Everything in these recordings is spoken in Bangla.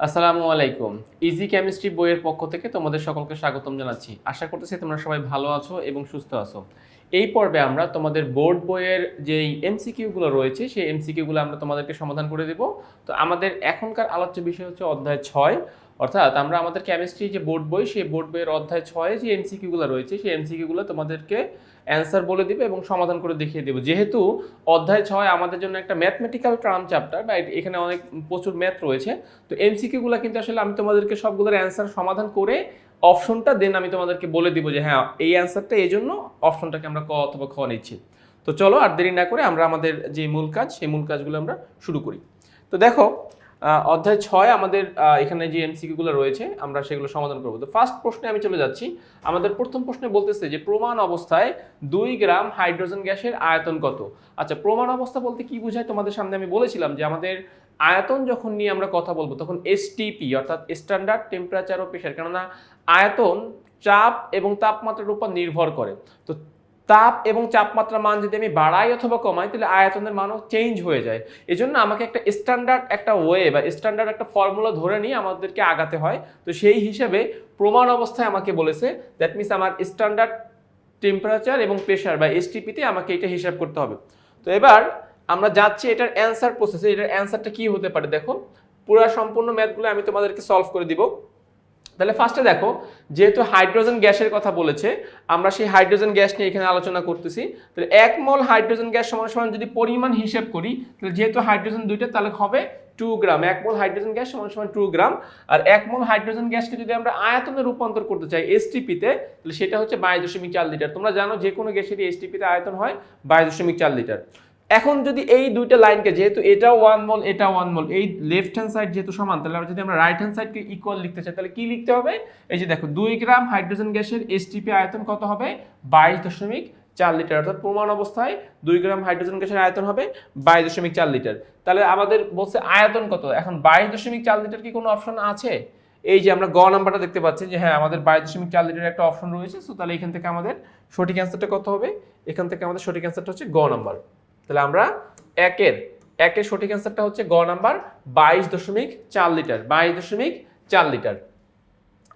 আসসালামু আলাইকুম। ইজি কেমিস্ট্রি বইয়ের পক্ষ থেকে তোমাদের সকলকে স্বাগতম জানাচ্ছি। আশা করতেছি তোমরা সবাই ভালো আছো এবং সুস্থ আছো। এই পর্বে আমরা তোমাদের বোর্ড বইয়ের যেই এমসিকিউগুলো রয়েছে, সেই এমসিকিউগুলো আমরা তোমাদেরকে সমাধান করে দেব। তো আমাদের এখনকার আলোচ্য বিষয় হচ্ছে অধ্যায় ছয়। অর্থাৎ আমরা আমাদের কেমিস্ট্রি যে বোর্ড বই, সেই বোর্ড বইয়ের অধ্যায় ছয়ে যে এমসিকিউগুলো রয়েছে, সেই এমসিকিউগুলো তোমাদেরকে অ্যান্সার বলে দিবে এবং সমাধান করে দেখিয়ে দেবো। যেহেতু অধ্যায় ছয় আমাদের জন্য একটা ম্যাথমেটিক্যাল টার্ম চ্যাপ্টার বা এখানে অনেক প্রচুর ম্যাথ রয়েছে, তো এমসিকিউগুলো কিন্তু আসলে আমি তোমাদেরকে সবগুলোর অ্যান্সার সমাধান করে অপশনটা দেন আমি তোমাদেরকে বলে দিব যে হ্যাঁ এই অ্যান্সারটা এই জন্য অপশনটাকে আমরা ক অথবা খ নিচ্ছি। তো চলো আর দেরি না করে আমরা আমাদের যে মূল কাজ, সেই মূল কাজগুলো আমরা শুরু করি। তো দেখো অধ্যায় ছয় আমাদের এখানে যে এমসিকিউগুলো রয়েছে, আমরা সেগুলো সমাধান করব। তো ফার্স্ট প্রশ্নে আমি চলে যাচ্ছি। আমাদের প্রথম প্রশ্নে বলতেছে যে, প্রমাণ অবস্থায় দুই গ্রাম হাইড্রোজেন গ্যাসের আয়তন কত? আচ্ছা প্রমাণ অবস্থা বলতে কি বোঝায়? তোমাদের সামনে আমি বলেছিলাম যে, আমাদের আয়তন যখন নিয়ে আমরা কথা বলব, তখন এসটিপি অর্থাৎ স্ট্যান্ডার্ড টেম্পারেচার ও প্রেশার কেননা আয়তন চাপ এবং তাপমাত্রার উপর নির্ভর করে। তো তাপ এবং তাপমাত্রার মান যদি আমি বাড়াই অথবা কমাই, তাহলে আয়তনের মানও চেঞ্জ হয়ে যায়। এই জন্য আমাকে একটা স্ট্যান্ডার্ড একটা ওয়ে বা স্ট্যান্ডার্ড একটা ফর্মুলা ধরে নিয়ে আমাদেরকে আগাতে হয়। তো সেই হিসেবে প্রমাণ অবস্থায় আমাকে বলেছে দ্যাট মিনস আমার স্ট্যান্ডার্ড টেম্পারেচার এবং প্রেশার বা এসটিপিতে আমাকে এটা হিসাব করতে হবে। তো এবার আমরা যাচ্ছি এটার অ্যান্সার প্রসেসে এটার অ্যান্সারটা কি হতে পারে দেখো? পুরো সম্পূর্ণ ম্যাথগুলো আমি তোমাদেরকে সলভ করে দিব। তাহলে ফার্স্টে দেখো, যেহেতু হাইড্রোজেন গ্যাসের কথা বলেছে, আমরা সেই হাইড্রোজেন গ্যাস নিয়ে এখানে আলোচনা করতেছি। তাহলে এক মোল হাইড্রোজেন গ্যাস সমান সমান যদি পরিমাণ হিসেব করি, তাহলে যেহেতু হাইড্রোজেন দুইটা, তাহলে হবে টু গ্রাম এক মোল হাইড্রোজেন গ্যাস সমান সমান টু গ্রাম আর এক মোল হাইড্রোজেন গ্যাসকে যদি আমরা আয়তনে রূপান্তর করতে চাই এসটিপিতে তাহলে সেটা হচ্ছে বাইশ দশমিক চার লিটার তোমরা জানো যে কোনো গ্যাসেরই এসটিপিতে আয়তন হয় বাইশ দশমিক চার লিটার এখন যদি এই দুইটা লাইনকে, যেহেতু এটা ওয়ান মোল এটা ওয়ান মোল এই লেফট হ্যান্ড সাইড যেহেতু সমান, তাহলে আমরা যদি আমরা রাইট হ্যান্ড সাইডকে ইকুয়াল লিখতে চাই, তাহলে কি লিখতে হবে? এই যে দেখো, দুই গ্রাম হাইড্রোজেন গ্যাসের এসটিপি আয়তন কত হবে? বাইশ দশমিক চার লিটার, অর্থাৎ প্রমাণ অবস্থায় দুই গ্রাম হাইড্রোজেন গ্যাসের আয়তন হবে বাইশ দশমিক চার লিটার। তাহলে আমাদের বলছে আয়তন কত? এখন বাইশ দশমিক চার লিটার কি কোনো অপশন আছে? এই যে আমরা গ নাম্বারটা দেখতে পাচ্ছি যে হ্যাঁ আমাদের বাইশ দশমিক চার লিটার একটা অপশন রয়েছে সো তাহলে এখান থেকে আমাদের সঠিক অ্যান্সারটা কত হবে? এখান থেকে আমাদের সঠিক অ্যান্সারটা হচ্ছে গ নাম্বার। তাহলে আমরা একের একের সঠিক অ্যান্সারটা হচ্ছে গ নাম্বার বাইশ দশমিক চার লিটার, বাইশ দশমিক চার লিটার।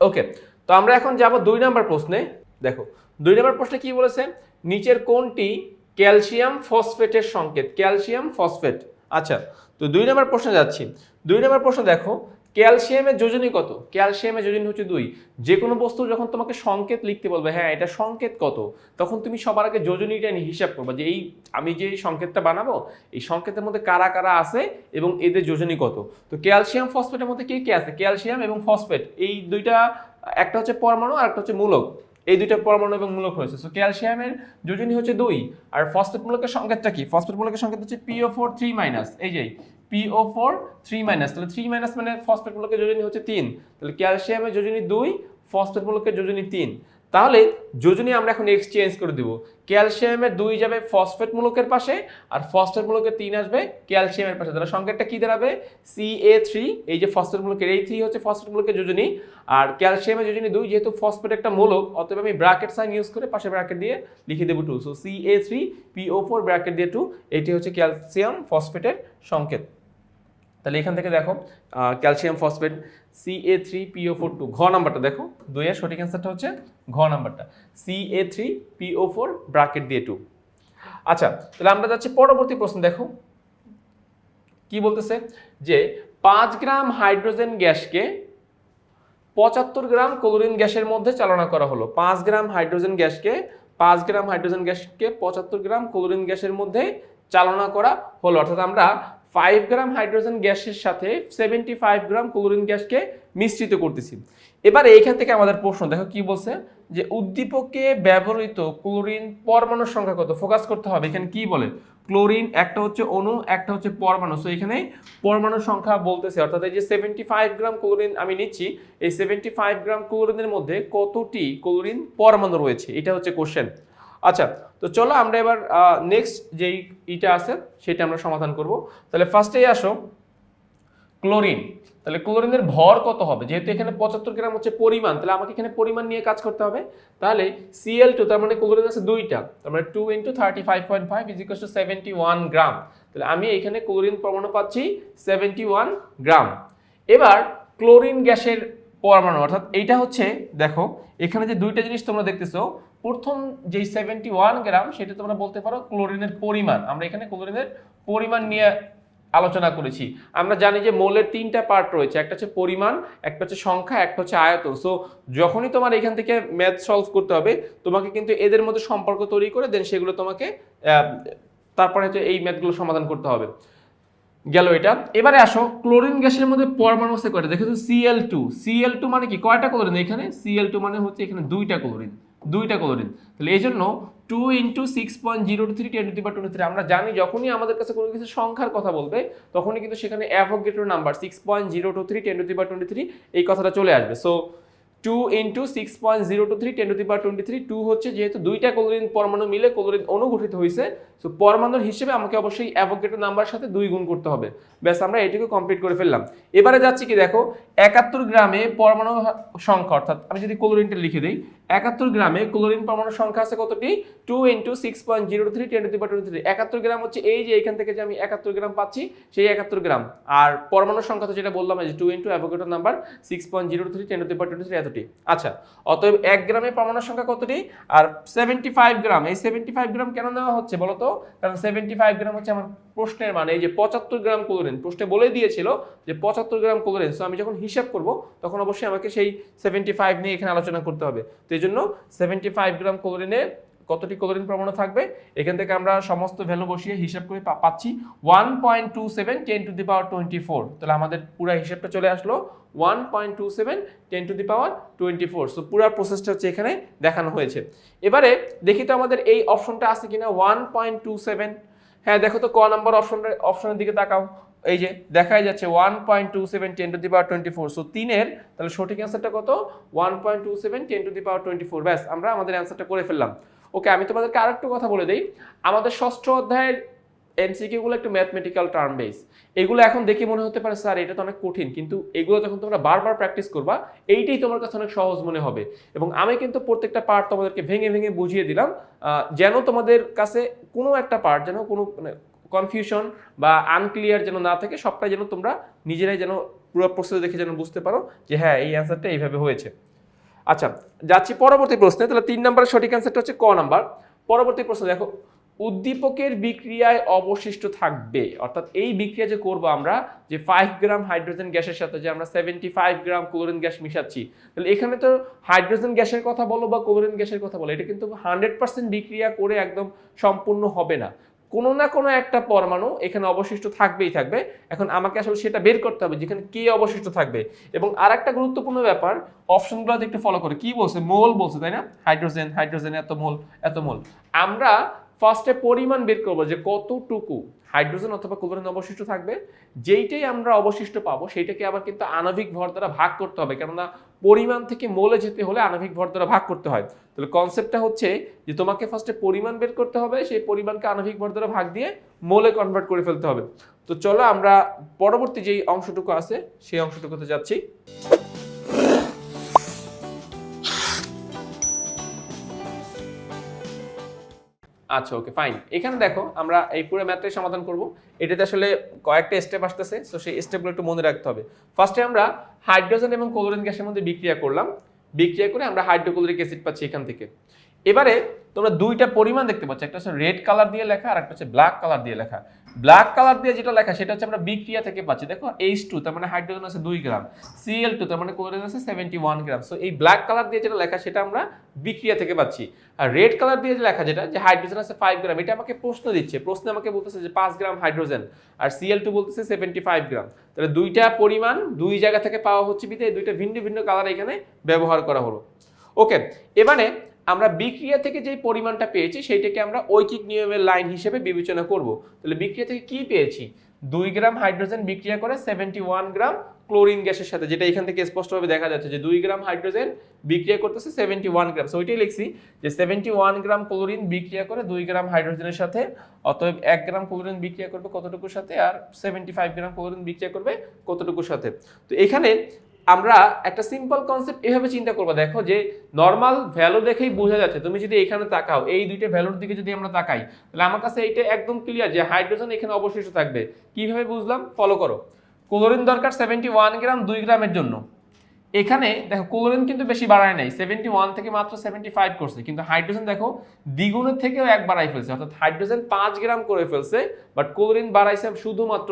ওকে তো আমরা এখন যাব দুই নাম্বার প্রশ্নে। দেখো, দুই নাম্বার প্রশ্নে কি বলেছে? নিচের কোনটি ক্যালসিয়াম ফসফেটের সংকেত? Calcium phosphate. আচ্ছা তো দুই নাম্বার প্রশ্নে যাচ্ছি। দুই নাম্বার প্রশ্ন দেখো ক্যালসিয়ামের যোজনী কত? ক্যালসিয়ামের যোজনী হচ্ছে দুই। যে কোনো বস্তু যখন তোমাকে সংকেত লিখতে বলবে হ্যাঁ এটা সংকেত কত? তখন তুমি সবার আগে যোজনীটা হিসাব করবে যে এই আমি যে সংকেতটা বানাবো, এই সংকেতের মধ্যে কারা কারা আছে এবং এদের যোজনী কত? তো ক্যালসিয়াম, ফসফেটের মধ্যে কে কে আছে? ক্যালসিয়াম এবং ফসফেট। এই দুইটা, একটা হচ্ছে পরমাণু আর একটা হচ্ছে মূলক। এই দুইটা পরমাণু এবং মূলক রয়েছে সো ক্যালসিয়ামের যোজনী হচ্ছে দুই। আর ফসফেট মূলকের সংকেতটা কি? ফসফেট মূলকের সংকেত হচ্ছে পিও ফোর থ্রি মাইনাস এই যে পিও ফোর থ্রি মাইনাস তাহলে থ্রি মাইনাস মানে ফসফেট মূলকের যোজনী হচ্ছে তিন। তাহলে ক্যালসিয়ামের যোজনী দুই ফসফেট মূলকের যোজনী তিন। তাহলে যোজনী আমরা এখন এক্সচেঞ্জ করে দিব। ক্যালসিয়ামের দুই যাবে ফসফেট মূলকের পাশে আর ফসফেট মূলকের তিন আসবে ক্যালসিয়ামের পাশে। তাহলে সংকেতটা কি দাঁড়াবে? সি এ থ্রি এই যে ফসফেট মূলকের, এই থ্রি হচ্ছে ফসফেট মূলকের যোজনী। আর ক্যালসিয়ামের যোজনী দুই, যেহেতু ফসফেট একটা মূলক, অতএব আমি ব্র্যাকেট সাইন ইউজ করে পাশে ব্র্যাকেট দিয়ে লিখে দেবো two so C A three PO four bracket দিয়ে টু এটি হচ্ছে ক্যালসিয়াম ফসফেটের সংকেত। তাহলে এখান থেকে দেখো calcium phosphate C A three PO four two ঘ নাম্বারটা দেখো, দুইয়ের সঠিক অ্যান্সারটা হচ্ছে ঘ নাম্বারটা C A three PO four bracket দিয়ে টু আচ্ছা তাহলে আমরা যাচ্ছি পরবর্তী প্রশ্ন দেখো। কি বলতেছে? যে পাঁচ গ্রাম হাইড্রোজেন গ্যাসকে পঁচাত্তর গ্রাম ক্লোরিন গ্যাসের মধ্যে চালনা করা হলো। পাঁচ গ্রাম হাইড্রোজেন গ্যাসকে, পাঁচ গ্রাম হাইড্রোজেন গ্যাসকে পঁচাত্তর গ্রাম ক্লোরিন গ্যাসের মধ্যে চালনা করা হলো। অর্থাৎ আমরা ফাইভ গ্রাম হাইড্রোজেন গ্যাসের সাথে সেভেন্টি ফাইভ গ্রাম ক্লোরিন গ্যাসকে মিশ্রিত করতেছি। এবার এইখান থেকে আমাদের প্রশ্ন, দেখো কি বলছে? যে উদ্দীপকে ব্যবহৃত ক্লোরিন পরমাণুর সংখ্যা কত? ফোকাস করতে হবে, এখানে কি বলে? ক্লোরিন একটা হচ্ছে অণু, একটা হচ্ছে পরমাণু। সো এখানে পরমাণুর সংখ্যা বলতেছে, অর্থাৎ এই যে সেভেন্টি ফাইভ গ্রাম ক্লোরিন আমি নিচ্ছি, এই সেভেন্টি ফাইভ গ্রাম ক্লোরিনের মধ্যে কতটি ক্লোরিন পরমাণু রয়েছে? এটা হচ্ছে কোশ্চেন আচ্ছা তো চলো আমরা এবার নেক্সট যেই ইটা আছে সেটা আমরা সমাধান করব। তাহলে ফার্স্টেই আসো ক্লোরিন তাহলে ক্লোরিনের ভর কত হবে? যেহেতু এখানে পঁচাত্তর গ্রাম হচ্ছে পরিমাণ, তাহলে আমাকে এখানে পরিমাণ নিয়ে কাজ করতে হবে। তাহলে সিএল টু তার মানে ক্লোরিন আছে দুইটা, তার মানে two into thirty five point five is equal to seventy one gram তাহলে আমি এখানে ক্লোরিন পরমাণু পাচ্ছি সেভেন্টি ওয়ান গ্রাম এবার ক্লোরিন গ্যাসের পরমাণু, অর্থাৎ এইটা হচ্ছে, দেখো, এখানে যে দুইটা জিনিস তোমরা দেখতেছো প্রথম যেই সেভেন্টি ওয়ান গ্রাম, সেটা তোমরা বলতে পারো ক্লোরিনের পরিমাণ। আমরা এখানে ক্লোরিনের পরিমাণ নিয়ে আলোচনা করেছি। আমরা জানি যে মোলের তিনটা পার্ট রয়েছে, একটা হচ্ছে পরিমাণ, একটা হচ্ছে সংখ্যা, একটা হচ্ছে আয়তন। সো যখনই তোমার এখান থেকে ম্যাথ সলভ করতে হবে, তোমাকে কিন্তু এদের মধ্যে সম্পর্ক তৈরি করে দেন সেগুলো তোমাকে তারপরে হচ্ছে এই ম্যাথগুলো সমাধান করতে হবে। গেল এটা। এবারে আসো, ক্লোরিন গ্যাসের মধ্যে পরমাণু আছে কয়টা? দেখো সিএল টু সিএল টু মানে কি? কয়টা ক্লোরিন এখানে? সিএল টু মানে হচ্ছে এখানে দুইটা ক্লোরিন। দুইটা ক্লোরিন তাহলে এই জন্য two into six point zero two three ten to বা টোয়েন্টি থ্রি আমরা জানি যখনই আমাদের কাছে কোনো কিছু সংখ্যার কথা বলবে, তখনই কিন্তু সেখানে Avogadro number six point zero two three ten to বা টোয়েন্টি থ্রি এই কথাটা চলে আসবে। So two into six point zero two three ten to twenty three two হচ্ছে যেহেতু দুইটা ক্লোরিন পরমাণু মিলে ক্লোরিন অনুগঠিত হয়েছে সো পরমাণুর হিসেবে আমাকে অবশ্যই অ্যাভোকেটের নাম্বার সাথে দুই গুণ করতে হবে। ব্যাস, আমরা এটুকু কমপ্লিট করে ফেললাম। এবারে যাচ্ছি কি দেখো, একাত্তর গ্রামে পরমাণু সংখ্যা, অর্থাৎ আমি যদি ক্লোরিনটা লিখে দিই একাত্তর গ্রামে ক্লোরিন পরমাণু সংখ্যা আছে কতটি? Two into six point zero three ten to twenty three একাত্তর গ্রাম হচ্ছে এই যে এখান থেকে যে আমি একাত্তর গ্রাম পাচ্ছি, সেই একাত্তর গ্রাম। আর পরমাণুর সংখ্যা তো যেটা বললাম যে two into অ্যাভোকেটের number six point zero three ten to power twenty three এতটি। আচ্ছা অতএব এক গ্রামে পরমাণু সংখ্যা কতটি? আর সেভেন্টি ফাইভ গ্রাম, এই সেভেন্টি ফাইভ গ্রাম কেন নেওয়া হচ্ছে বলো তো কারণ সেভেন্টি ফাইভ গ্রাম হচ্ছে আমার প্রশ্নের মানে এই যে পঁচাত্তর গ্রাম ক্লোরিন, প্রশ্নে বলে দিয়েছিল যে পঁচাত্তর গ্রাম ক্লোরিন। সো আমি যখন হিসাব করব, তখন অবশ্যই আমাকে সেই সেভেন্টি ফাইভ নিয়ে এখানে আলোচনা করতে হবে। তো এই জন্য সেভেন্টি ফাইভ গ্রাম ক্লোরিনে কতটি ক্লোরিন পরমাণু থাকবে? এখান থেকে আমরা সমস্ত ভ্যালু বসিয়ে হিসাব করে পাচ্ছি one point two seven ten to the power twenty four তাহলে আমাদের পুরো হিসাবটা চলে আসলো one point two seven ten to the power twenty four so পুরো প্রসেসটা হচ্ছে এখানে দেখানো হয়েছে। এবারে দেখি তো আমাদের এই অপশনটা আছে কিনা ওয়ান পয়েন্ট টু সেভেন হ্যাঁ দেখো তো ক নাম্বার অপশনের অপশনের দিকে তাকাও। এই যে, দেখাই যাচ্ছে one point two seven ten to the power twenty four so তিনের, তাহলে সঠিক অ্যান্সারটা কত? One point two seven ten to the power twenty four ব্যাস, আমরা আমাদের অ্যান্সারটা করে ফেললাম। ওকে আমি তোমাদেরকে আরেকটু কথা বলে দিই। আমাদের ষষ্ঠ অধ্যায়ের এমসিকিউ গুলো একটু ম্যাথমেটিক্যাল টার্ম বেস এগুলো এখন দেখে মনে হতে পারে, স্যার, এটা তো অনেক কঠিন। কিন্তু এগুলো যখন তোমরা বারবার প্র্যাকটিস করবা, এইটাই তোমার কাছে অনেক সহজ মনে হবে। এবং আমি কিন্তু প্রত্যেকটা পার্ট তোমাদেরকে ভেঙে ভেঙে বুঝিয়ে দিলাম যেন তোমাদের কাছে কোনো একটা পার্ট যেন কোনো মানে কনফিউশন বা আনক্লিয়ার যেন না থাকে, সবটাই যেন তোমরা নিজেরাই যেন পুরো প্রসেস দেখে যেন বুঝতে পারো যে হ্যাঁ এই অ্যান্সারটা এইভাবে হয়েছে। আচ্ছা যাচ্ছি পরবর্তী প্রশ্নে। তাহলে তিন নম্বরের সঠিক অ্যান্সারটা হচ্ছে ক নাম্বার। পরবর্তী প্রশ্ন দেখো। উদ্দীপকের বিক্রিয়ায় অবশিষ্ট থাকবে। অর্থাৎ এই বিক্রিয়া যে করব আমরা, যে ফাইভ গ্রাম হাইড্রোজেন গ্যাসের সাথে যে আমরা seventy five gram chlorine gas মিশাচ্ছি, তাহলে এখানে তো হাইড্রোজেন গ্যাসের কথা বলো বা ক্লোরিন গ্যাসের কথা বলো, এটা কিন্তু হান্ড্রেড পার্সেন্ট বিক্রিয়া করে একদম সম্পূর্ণ হবে না। কোনো না কোনো একটা পরমাণু এখানে অবশিষ্ট থাকবেই থাকবে। এখন আমাকে আসলে সেটা বের করতে হবে, যেখানে কে অবশিষ্ট থাকবে। এবং আর একটা গুরুত্বপূর্ণ ব্যাপার, অপশনগুলো একটু ফলো করে। কি বলছে? মোল বলছে, তাই না? হাইড্রোজেন হাইড্রোজেন এত মোল এত মোল। আমরা ফার্স্টে পরিমাণ বের করব যে কতটুকু? হাইড্রোজেন অথবা ক্লোরিন অবশিষ্ট থাকবে। যেইটাই আমরা অবশিষ্ট পাবো, সেইটাকে আবার কিন্তু আণবিক ভর দ্বারা ভাগ করতে হবে। কেননা পরিমাণ থেকে মোলে যেতে হলে আণবিক ভর দ্বারা ভাগ করতে হয়। তাহলে কনসেপ্টটা হচ্ছে যে তোমাকে ফার্স্টে পরিমাণ বের করতে হবে, সেই পরিমাণকে আণবিক ভর দ্বারা ভাগ দিয়ে মোলে কনভার্ট করে ফেলতে হবে। তো চলো আমরা পরবর্তী যেই অংশটুকু আছে, সেই অংশটুকুতে যাচ্ছি। আচ্ছা ওকে ফাইন এখানে দেখো, আমরা এই পুরো ম্যাথটাই সমাধান করব। এটাতে আসলে কয়েকটা স্টেপ আসতেছে তো সেই স্টেপগুলো একটু মনে রাখতে হবে। ফার্স্টে আমরা হাইড্রোজেন এবং ক্লোরিন গ্যাসের মধ্যে বিক্রিয়া করলাম। বিক্রিয়া করে আমরা হাইড্রোক্লোরিক অ্যাসিড পাচ্ছি এখান থেকে। এবারে তোমরা দুইটা পরিমাণ দেখতে পাচ্ছ, একটা হচ্ছে রেড কালার দিয়ে লেখা আর একটা হচ্ছে ব্ল্যাক কালার দিয়ে লেখা। ব্ল্যাক কালার দিয়ে যেটা লেখা, সেটা হচ্ছে আমরা বিক্রিয়া থেকে পাচ্ছি। দেখো এইচ টু তার মানে হাইড্রোজেন আছে দুই গ্রাম সিএল টু তার মানে ক্লোরিন আছে সেভেন্টি ওয়ান গ্রাম সো এই ব্ল্যাক কালার দিয়ে যেটা লেখা, সেটা আমরা বিক্রিয়া থেকে পাচ্ছি। আর রেড কালার দিয়ে যে লেখা, যেটা, যে হাইড্রোজেন আছে ফাইভ গ্রাম এটা আমাকে প্রশ্ন দিচ্ছে। প্রশ্নে আমাকে বলতেছে যে পাঁচ গ্রাম হাইড্রোজেন আর সিএল টু বলতেছে সেভেন্টি ফাইভ গ্রাম তাহলে দুইটা পরিমাণ দুই জায়গা থেকে পাওয়া হচ্ছে বিধে দুইটা ভিন্ন ভিন্ন কালার এখানে ব্যবহার করা হলো। ওকে এবারে আমরা বিক্রিয়া থেকে যে পরিমাণটা পেয়েছি, সেইটাকে আমরা ঐকিক নিয়মের লাইন হিসেবে বিবেচনা করব। তাহলে বিক্রিয়া থেকে কি পেয়েছি? দুই গ্রাম হাইড্রোজেন বিক্রিয়া করে সেভেন্টি ওয়ান গ্রাম ক্লোরিন গ্যাসের সাথে, যেটা এখান থেকে স্পষ্টভাবে দেখা যাচ্ছে যে দুই গ্রাম হাইড্রোজেন বিক্রিয়া করতেছে সেভেন্টি ওয়ান গ্রাম। সো ওইটাই লিখছি যে সেভেন্টি ওয়ান গ্রাম ক্লোরিন বিক্রিয়া করে দুই গ্রাম হাইড্রোজেনের সাথে, অতএব এক গ্রাম ক্লোরিন বিক্রিয়া করবে কতটুকুর সাথে, আর সেভেন্টি ফাইভ গ্রাম ক্লোরিন বিক্রিয়া করবে কতটুকুর সাথে। তো এখানে আমরা একটা সিম্পল কনসেপ্ট এভাবে চিন্তা করব। দেখো যে নর্মাল ভ্যালু দেখেই বোঝা যাচ্ছে। তুমি যদি এখানে তাকাও, এই দুইটা ভ্যালুর দিকে যদি আমরা তাকাই, তাহলে আমার কাছে এইটা একদম ক্লিয়ার যে হাইড্রোজেন এখানে অবশিষ্ট থাকবে। কীভাবে বুঝলাম? ফলো করো। ক্লোরিন দরকার সেভেন্টি ওয়ান গ্রাম দুই গ্রামের জন্য। এখানে দেখো ক্লোরিন কিন্তু বেশি বাড়ায় নাই। সেভেন্টি ওয়ান থেকে মাত্র সেভেন্টি ফাইভ করছে। কিন্তু হাইড্রোজেন দেখো, দ্বিগুণের থেকেও এক বাড়াই ফেলছে। অর্থাৎ হাইড্রোজেন পাঁচ গ্রাম করে ফেলছে বাট ক্লোরিন বাড়াইছে শুধুমাত্র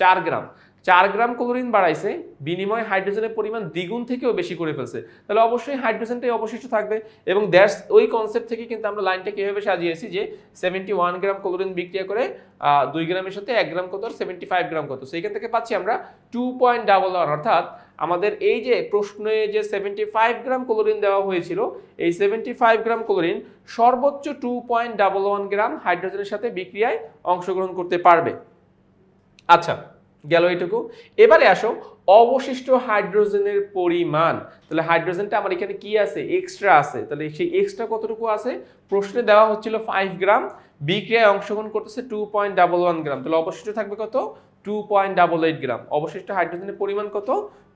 চার গ্রাম চার গ্রাম ক্লোরিন বাড়াইছে, বিনিময়ে হাইড্রোজেনের পরিমাণ দ্বিগুণ থেকেও বেশি করে ফেলছে। তাহলে অবশ্যই হাইড্রোজেনটাই অবশিষ্ট থাকবে এবং দ্যাটস ওই কনসেপ্ট থেকে কিন্তু আমরা লাইনটা কীভাবে সাজিয়েছি যে সেভেন্টি ওয়ান গ্রাম ক্লোরিন বিক্রিয়া করে দুই গ্রামের সাথে এক গ্রাম কত সেভেন্টি ফাইভ গ্রাম কত। সেইখান থেকে পাচ্ছি আমরা টু পয়েন্ট ডাবল ওয়ান অর্থাৎ আমাদের এই যে প্রশ্নে যে সেভেন্টি ফাইভ গ্রাম ক্লোরিন দেওয়া হয়েছিল, এই সেভেন্টি ফাইভ গ্রাম ক্লোরিন সর্বোচ্চ two point double one gram হাইড্রোজেনের সাথে বিক্রিয়ায় অংশগ্রহণ করতে পারবে। আচ্ছা গেল এইটুকু। এবারে আসো, অবশিষ্ট হাইড্রোজেনের পরিমাণ। তাহলে হাইড্রোজেনটা আমার এখানে কি আছে? এক্সট্রা আছে। তাহলে সেই এক্সট্রা কতটুকু আছে? প্রশ্নে দেওয়া হচ্ছিল ফাইভ গ্রাম, বিক্রিয়ায় অংশগ্রহণ করতেছে two point double one gram. তাহলে অবশিষ্ট থাকবে কত? Two point double eight gram অবশিষ্ট হাইড্রোজেনের পরিমাণ কত?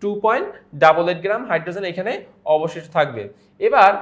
Two point double eight gram hydrogen এখানে অবশিষ্ট থাকবে। এবার,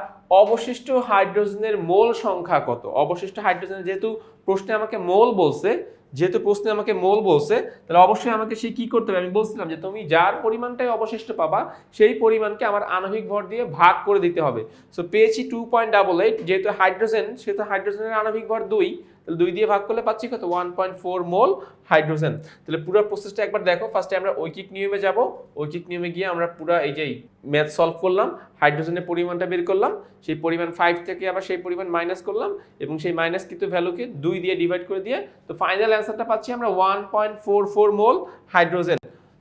অবশিষ্ট হাইড্রোজেনের মোল সংখ্যা কত? অবশিষ্ট হাইড্রোজেনের যেহেতু প্রশ্নে আমাকে মোল বলছে, যেহেতু প্রশ্নে আমাকে মোল বলছে, তাহলে অবশ্যই আমাকে সে কি করতে হবে? আমি বলছিলাম যে, তুমি যার পরিমাণটাই অবশিষ্ট পাবা, সেই পরিমাণকে আমার আণবিক ভর দিয়ে ভাগ করে দিতে হবে। সো পেয়েছি টু পয়েন্ট ডাবল এইট যেহেতু হাইড্রোজেন সেহেতু হাইড্রোজেনের আণবিক ভর দুই তাহলে দুই দিয়ে ভাগ করলে পাচ্ছি কত? One point four mole hydrogen. তাহলে পুরো প্রসেসটা একবার দেখো। ফার্স্টে আমরা ঐকিক নিয়মে যাব। ঐকিক নিয়মে গিয়ে আমরা পুরো এই যে ম্যাথ সলভ করলাম, হাইড্রোজেনের পরিমাণটা বের করলাম, সেই পরিমাণ ফাইভ থেকে আবার সেই পরিমাণ মাইনাস করলাম এবং সেই মাইনাস কিন্তু ভ্যালুকে দুই দিয়ে ডিভাইড করে দিয়ে তো ফাইনাল অ্যান্সারটা পাচ্ছি আমরা one point four four mole hydrogen.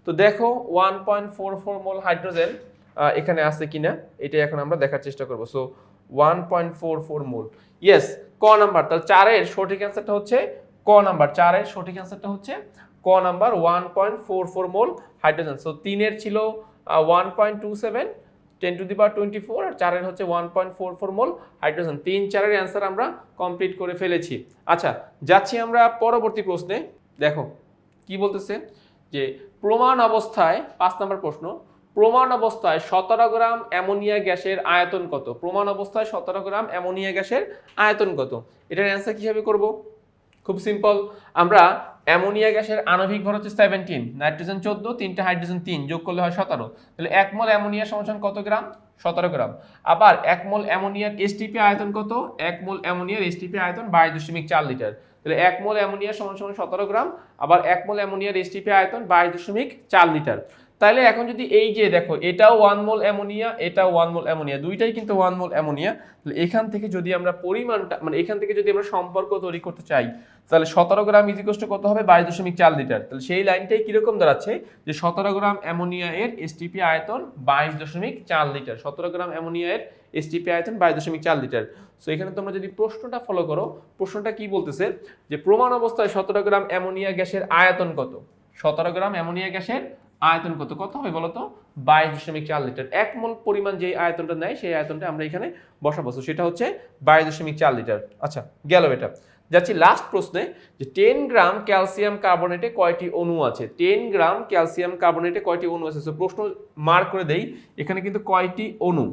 তো দেখো one point four four mole hydrogen এখানে আছে কিনা? এটাই এখন আমরা দেখার চেষ্টা করব। So one point four four mole. Yes ক নাম্বার। তাহলে চারের সঠিক অ্যান্সারটা হচ্ছে ক নাম্বার। চারের সঠিক অ্যান্সারটা হচ্ছে ক number one point four four mole hydrogen so তিনের ছিল one point two seven ten to the power twenty four আর চারের হচ্ছে one point four four mole hydrogen তিন, চারের অ্যান্সার আমরা কমপ্লিট করে ফেলেছি। আচ্ছা যাচ্ছি আমরা পরবর্তী প্রশ্নে। দেখো, কি বলতেছে? যে প্রমাণ অবস্থায় পাঁচ নম্বর প্রশ্ন প্রমাণ অবস্থায় সতেরো গ্রাম অ্যামোনিয়া গ্যাসের আয়তন কত? প্রমাণ অবস্থায় সতেরো গ্রাম অ্যামোনিয়া গ্যাসের আয়তন কত? এটার অ্যান্সার কীভাবে করব? খুব সিম্পল আমরা অ্যামোনিয়া গ্যাসের আণবিক ভর হচ্ছে সেভেন্টিন নাইট্রোজেন চোদ্দ, তিনটে হাইড্রোজেন তিন যোগ করলে হয় সতেরো। তাহলে এক মোল অ্যামোনিয়া সমান কত গ্রাম? সতেরো গ্রাম। আবার এক মোল অ্যামোনিয়ার এসটিপি আয়তন কত? এক মোল অ্যামোনিয়ার এসটিপি আয়তন বাইশ দশমিক চার লিটার। তাহলে এক মোল অ্যামোনিয়া সমান সমান সতেরো গ্রাম, আবার এক মোল অ্যামোনিয়ার এসটিপি আয়তন বাইশ দশমিক চার লিটার। তাহলে এখন যদি এই যে দেখো, এটাও ওয়ান মোল অ্যামোনিয়া এটাও ওয়ান মোল অ্যামোনিয়া দুইটাই কিন্তু ওয়ান মোল অ্যামোনিয়া তাহলে এখান থেকে যদি আমরা পরিমাণটা মানে এখান থেকে যদি আমরা সম্পর্ক তৈরি করতে চাই, তাহলে সতেরো গ্রাম ইজিকোষ্ট কত হবে? বাইশ দশমিক চার লিটার। তাহলে সেই লাইনটাই কীরকম দাঁড়াচ্ছে? যে সতেরো গ্রাম অ্যামোনিয়া এর এসটিপি আয়তন বাইশ দশমিক চার লিটার। সতেরো গ্রাম অ্যামোনিয়া এর এসটিপি আয়তন বাইশ দশমিক চার লিটার। সো এখানে তোমরা যদি প্রশ্নটা ফলো করো, প্রশ্নটা কি বলতেছে? যে প্রমাণ অবস্থায় সতেরো গ্রাম অ্যামোনিয়া গ্যাসের আয়তন কত? সতেরো গ্রাম অ্যামোনিয়া গ্যাসের আয়তন কত? কত হবে বলতো? বাইশ দশমিক চার লিটার। এক মোল পরিমাণ যে আয়তনটা নেয়, সেই আয়তনটা আমরা এখানে বসাবো। সেটা হচ্ছে বাইশ দশমিক চার লিটার। আচ্ছা গেল এটা। যাচ্ছি লাস্ট প্রশ্নে, যে টেন গ্রাম ক্যালসিয়াম কার্বনেটে কয়টি অণু আছে? টেন গ্রাম ক্যালসিয়াম কার্বনেটে কয়টি অণু আছে? প্রশ্ন মার্ক করে দেই, এখানে কিন্তু কয়টি অণু?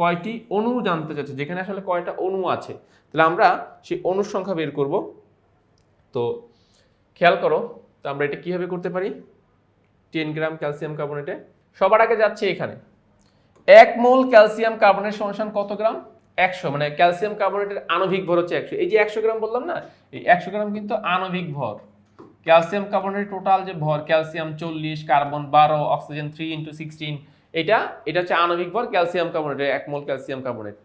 কয়টি অণু জানতে চাচ্ছে? যেখানে আসলে কয়টা অণু আছে? তাহলে আমরা সেই অণুর সংখ্যা বের করব। তো, খেয়াল করো, তো আমরা এটা কীভাবে করতে পারি? টেন গ্রাম ক্যালসিয়াম কার্বনেটে। সবার আগে যাচ্ছে এখানে। এক মোল ক্যালসিয়াম কার্বনেট সমান কত গ্রাম? একশো। মানে ক্যালসিয়াম কার্বনেটের আণবিক ভর হচ্ছে একশো। এই যে একশো গ্রাম বললাম না, এই একশো গ্রাম কিন্তু আণবিক ভর। ক্যালসিয়াম কার্বনেটের টোটাল যে ভর, ক্যালসিয়াম চল্লিশ, কার্বন বারো, অক্সিজেন থ্রি ইন্টু সিক্সটিন, এটা এটা হচ্ছে আণবিক ভর ক্যালসিয়াম কার্বনেটের, এক মোল ক্যালসিয়াম কার্বনেট।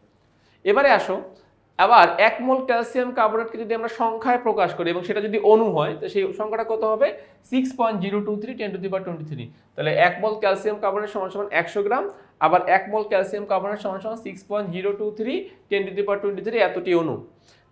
এবারে আসো আবার এক মোল ক্যালসিয়াম কার্বোনেটকে যদি আমরা সংখ্যায় প্রকাশ করি এবং সেটা যদি অনু হয়, তো সেই সংখ্যাটা কত হবে? Six point zero two three ten to the twenty three তাহলে এক মোল ক্যালসিয়াম কার্বোনেট সমান সমান একশো গ্রাম, আবার এক মোল ক্যালসিয়াম কার্বোনেট সমান সমান six point zero two three ten to the power twenty three এতটি অণু।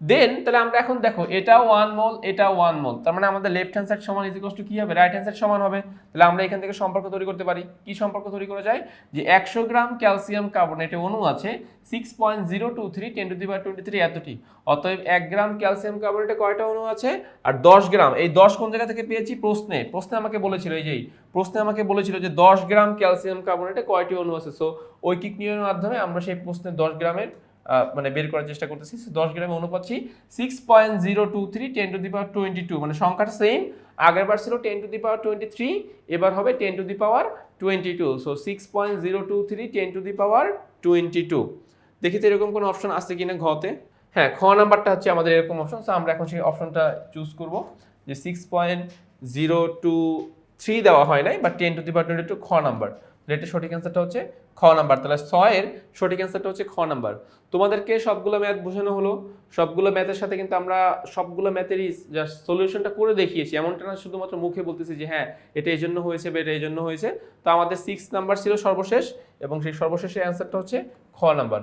দেন তাহলে আমরা এখন দেখো, এটা ওয়ান মোল এটা ওয়ান মোল তার মানে আমাদের লেফট হ্যান্ড সাইড সমান ইজিকস টু কি হবে? রাইট হ্যান্ড সাইড সমান হবে। তাহলে আমরা এখান থেকে সম্পর্ক তৈরি করতে পারি। কি সম্পর্ক তৈরি করা যায়? যে একশো গ্রাম ক্যালসিয়াম কার্বনেটে অণু আছে six point zero two three ten to the power twenty three এতটি। অতএব এক গ্রাম ক্যালসিয়াম কার্বনেটে কয়টা অণু আছে? আর দশ গ্রাম। এই দশ কোন জায়গা থেকে পেয়েছি? প্রশ্নে। প্রশ্নে আমাকে বলেছিল, এই যেই প্রশ্নে আমাকে বলেছিল যে দশ গ্রাম ক্যালসিয়াম কার্বনেটে কয়টি অণু আছে? সো ঐকিক নিয়মের মাধ্যমে আমরা সেই প্রশ্নে দশ গ্রামের মানে বের করার চেষ্টা করতেছি। দশ গ্রামে অনু পাচ্ছি six point zero two three ten to the power twenty two মানে সংখ্যাটা সেম আগের বার ছিল ten to the power twenty three এবার হবে ten to the power twenty two so six point zero two three ten to the power twenty two দেখি তো এরকম কোনো অপশন আছে কিনা ঘতে। হ্যাঁ খ নাম্বারটা হচ্ছে আমাদের এরকম অপশন সো আমরা এখন সেই অপশনটা চুজ করব যে six point zero two three দেওয়া হয় নাই বা ten to the power twenty two খ নাম্বার এটা সঠিক অ্যান্সারটা হচ্ছে খ নাম্বার তাহলে ছয়ের সঠিক অ্যান্সারটা হচ্ছে খ নাম্বার তোমাদেরকে সবগুলো ম্যাথ বোঝানো হলো। সবগুলো ম্যাথের সাথে কিন্তু আমরা সবগুলো ম্যাথেরই জাস্ট সলিউশনটা করে দেখিয়েছি। এমনটা না শুধুমাত্র মুখে বলতেছি যে হ্যাঁ এটা এই জন্য হয়েছে বা এটা এই জন্য হয়েছে। তো আমাদের সিক্স নাম্বার ছিল সর্বশেষ এবং সেই সর্বশেষের অ্যান্সারটা হচ্ছে খ নাম্বার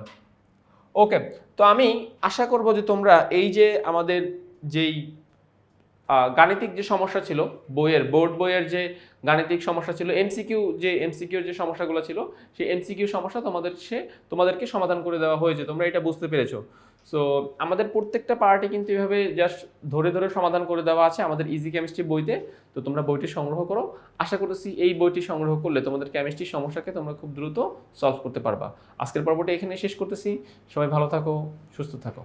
ওকে তো আমি আশা করব যে তোমরা এই যে আমাদের যেই গাণিতিক যে সমস্যা ছিল, বইয়ের, বোর্ড বইয়ের যে গাণিতিক সমস্যা ছিল এমসিকিউ যে এমসিকিউর যে সমস্যাগুলো ছিল, সেই এমসিকিউ সমস্যা তোমাদের সে, তোমাদেরকে সমাধান করে দেওয়া হয়েছে। তোমরা এটা বুঝতে পেরেছ। সো আমাদের প্রত্যেকটা পার্টি কিন্তু এভাবে জাস্ট ধরে ধরে সমাধান করে দেওয়া আছে আমাদের ইজি কেমিস্ট্রি বইতে। তো তোমরা বইটি সংগ্রহ করো। আশা করতেছি এই বইটি সংগ্রহ করলে তোমাদের কেমিস্ট্রির সমস্যাকে তোমরা খুব দ্রুত সলভ করতে পারবা। আজকের পর্বটি এখানে শেষ করতেছি। সবাই ভালো থাকো, সুস্থ থাকো।